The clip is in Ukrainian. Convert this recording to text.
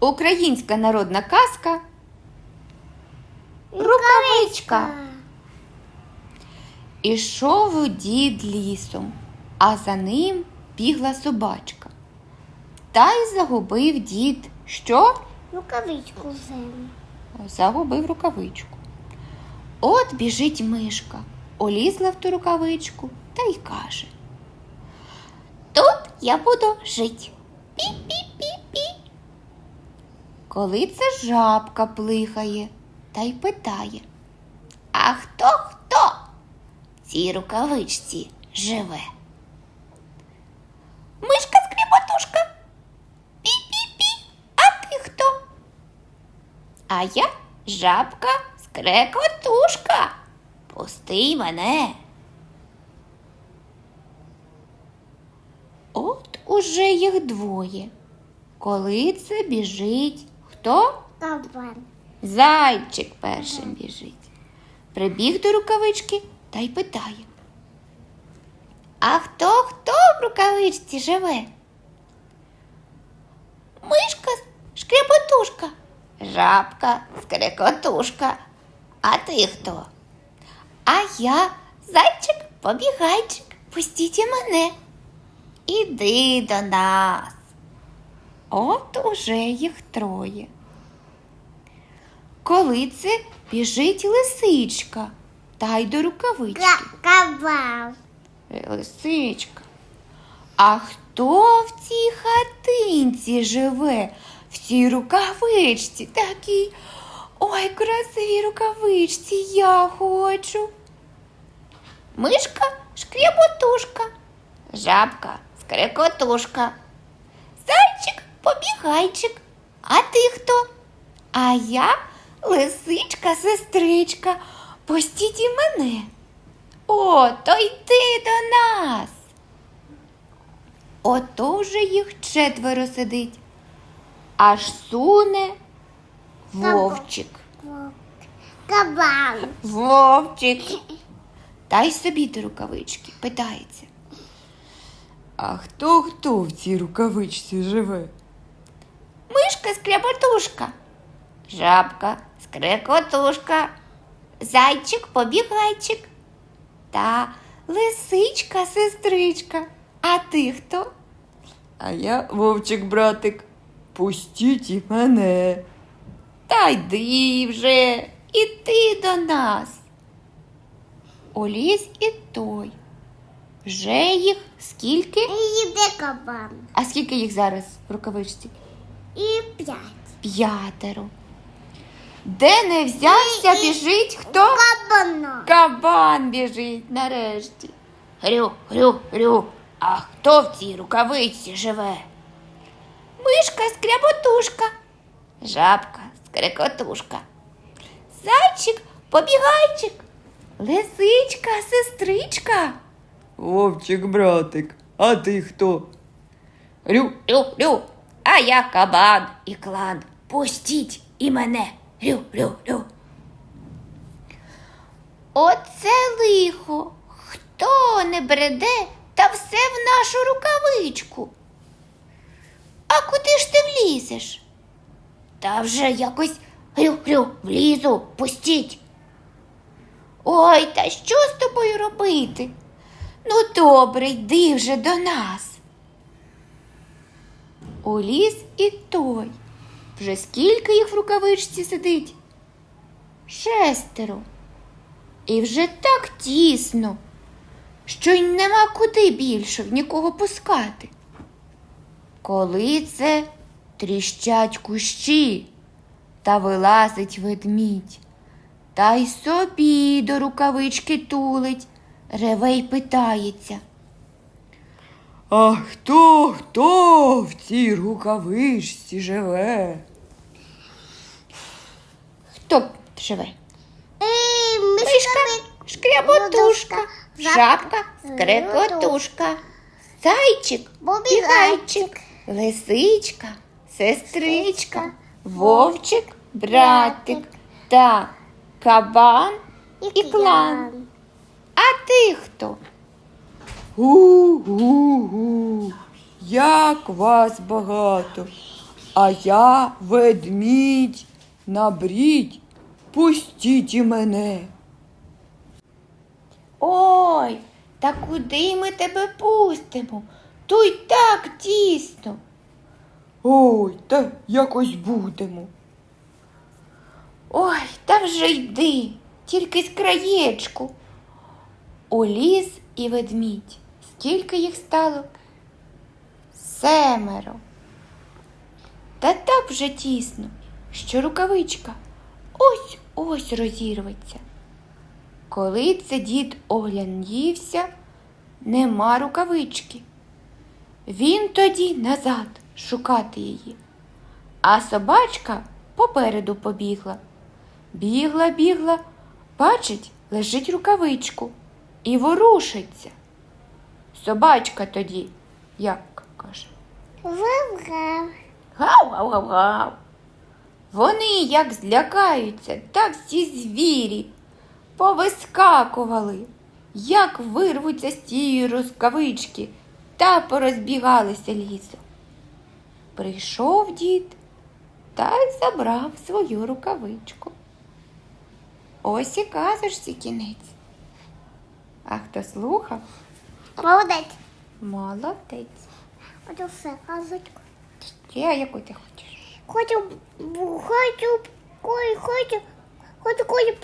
Українська народна казка Рукавичка. Ішов дід лісом, а за ним бігла собачка. Та й загубив дід. Що? Рукавичку взяли. Загубив рукавичку. От біжить мишка, олізла в ту рукавичку та й каже. Тут я буду жить. Коли це жабка плихає та й питає. А хто хто в цій рукавичці живе? Мишка скріпотушка. Пі-пі-пі. А ти хто? А я жабка скрекотушка. Пусти мене. От уже їх двоє. Коли це біжить хто? Кабан. Зайчик першим біжить. Прибіг до рукавички та й питає. А хто хто в рукавичці живе? Мишка шкрепотушка, жабка скрекотушка. А ти хто? А я зайчик побігайчик. Пустіть мене. Іди до нас. От уже їх троє. Коли це біжить лисичка та й до рукавички. Ка- Е, Лисичка. А хто в цій хатинці живе? В цій рукавичці такій. Ой, красивій рукавичці я хочу. Мишка шкряботушка, жабка скрекотушка, зайчик побігайчик. А ти хто? А я лисичка сестричка. Пустіть і мене. О, то йди до нас. Ото вже їх четверо сидить, аж суне вовчик. Кабан. Вовчик. Та й собі до рукавички питається. А хто хто в цій рукавичці живе? Мишка скряботушка, жабка скрекотушка, зайчик побігайчик та лисичка сестричка. А ти хто? А я вовчик братик. Пустіть і мене. Та йди вже, іди до нас. Оліз і той. Вже їх скільки? І йде кабан. А скільки їх зараз в рукавичці? І п'ять. П'ятеро. Де не взявся, біжить хто? Кабана. Кабан біжить нарешті. Грю, грю, грю. А хто в цій рукавиці живе? Мишка скряботушка, жабка скрекотушка, зайчик побігайчик, лисичка сестричка. Вовчик братик. А ти хто? Рю, рю, рю. А я кабан і клан. Пустіть і мене. Рю, рю, рю. Оце лихо. Хто не бреде, та все в нашу рукавичку. А куди ж ти влізеш? Та вже якось грю-грю, влізу, пустіть. Ой, та що з тобою робити? Ну, добре, йди вже до нас. Уліз і той. Вже скільки їх в рукавичці сидить? Шестеро. І вже так тісно, що й нема куди більше в нікого пускати. Коли це тріщать кущі та вилазить ведмідь, та й собі до рукавички тулить, реве й питається. А хто хто в цій рукавичці живе? Хто живе? Мишка, шкряботушка, жабка, жабка, скрекотушка, зайчик, бігайчик, лисичка, сестричка, вовчик, братик та кабан і клан. А ти хто? Гу-гу-гу. Як вас багато. А я ведмідь, набрідь, пустіть і мене. Ой, та куди ми тебе пустимо? Тут так тісно. Ой, та якось будемо. Ой, та вже йди, тільки з краєчку. Уліз і ведмідь. Скільки їх стало? Семеро. Та так вже тісно, що рукавичка ось ось розірветься. Коли це дід оглянівся, нема рукавички. Він тоді назад шукати її. А собачка попереду побігла. Бігла, бігла, бачить, лежить рукавичку і ворушиться. Собачка тоді, як каже, Вав-гав. гав-гав-гав-гав. Вони як злякаються, так всі звірі повискакували, як вирвуться з тієї рукавички та порозбігалися лісом. Прийшов дід та й забрав свою рукавичку. Ось і казочці кінець. А хто слухав, Молодець. молодець. Хочу все, казочку. Ще яку ти хочеш? Хочу, хочу, хочу, хочу, хочу, хочу,